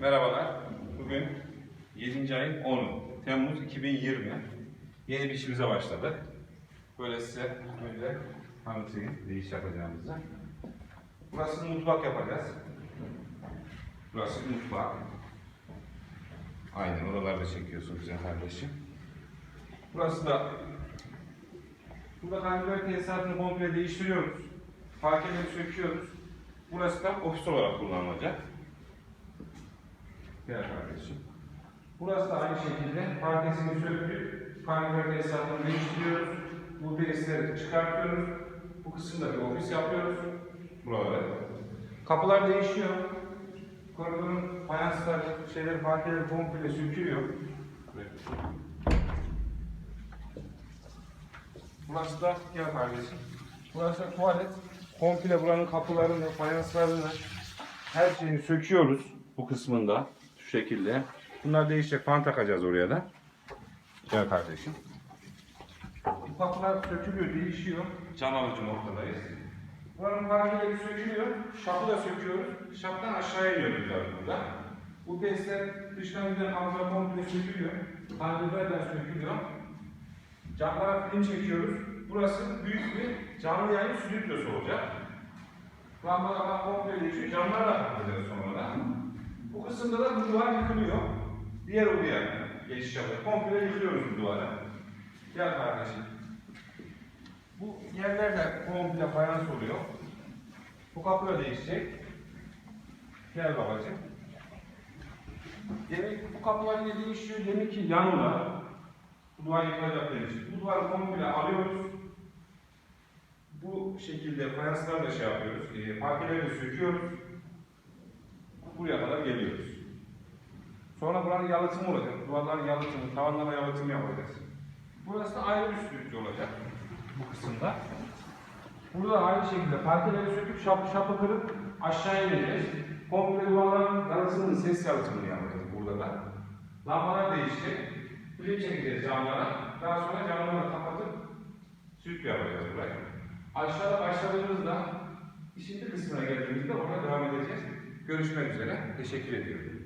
Merhabalar. Bugün 7. ayın 10'u. Temmuz 2020. Yeni bir işimize başladık. Böyle size böyle tanıtayım ne iş yapacağımızı. Burası mutfak yapacağız. Burası mutfak. Aynen oralarda çekiyorsun güzel kardeşim. Burası da Burada karbüratör tesisatını komple değiştiriyoruz. Parkeleri söküyoruz. Burası da ofis olarak kullanılacak. Gel kardeşim. Burası da aynı şekilde parkesini söküp karbüratör tesisatını değiştiriyoruz. Bu tesisleri çıkartıyoruz. Bu kısımda bir ofis yapıyoruz. Buraları. Kapılar değişiyor. Koridorun fayanslar, şeyleri, parkeleri komple sökülüyor. Burası da gel kardeşim. Burası da tuvalet. Komple buranın kapılarını, fayanslarını, her şeyini söküyoruz bu kısmında. Şu şekilde. Bunlar değişecek. Fan takacağız oraya da. Gel kardeşim. Bu kapılar sökülüyor, değişiyor. Cam alıcı noktadayız. Buranın parkeleri sökülüyor. Şapı da söküyoruz. Şaptan aşağıya iniyoruz biraz burada. Bu testler dıştan giden hamza komple sökülüyor. Kandillerden sökülüyor. Camlara film çekiyoruz. Burası büyük bir canlı yayın stüdyosu olacak. Lambalar komple değişiyor. Camlar da kapatacağız sonra. Bu kısımda da bu duvar yıkılıyor. Diğer odaya geçiş yapıyor. Komple yıkıyoruz bu duvarı. Gel kardeşim. Bu yerler de komple fayans oluyor. Bu kapı da değişecek. Gel babacığım. Demek bu kapılar yine değişiyor. Demek ki yanlar. Bu duvar yıkılacak için. Bu duvarı komple alıyoruz. Bu şekilde fayanslarla şey yapıyoruz. E, parkeleri söküyoruz. Buraya kadar geliyoruz. Sonra buranın yalıtımı olacak. Duvarların yalıtımı, tavanlara yalıtım yapacağız. Burası da ayrı bir stüdyo olacak. Bu kısımda. Burada da aynı şekilde parkeleri söküp şapı şapı kırıp aşağıya ineceğiz. Komple duvarların yalıtımını, ses yalıtımını yapacağız burada da. Lambalar değişecek. Film çekeceğiz camlara. Daha sonra camları kapatıp stüdyo yapacağız buraya. Aşağıda başladığımızda işinci kısmına geldiğimizde orada devam edeceğiz. Görüşmek üzere. Teşekkür ediyorum.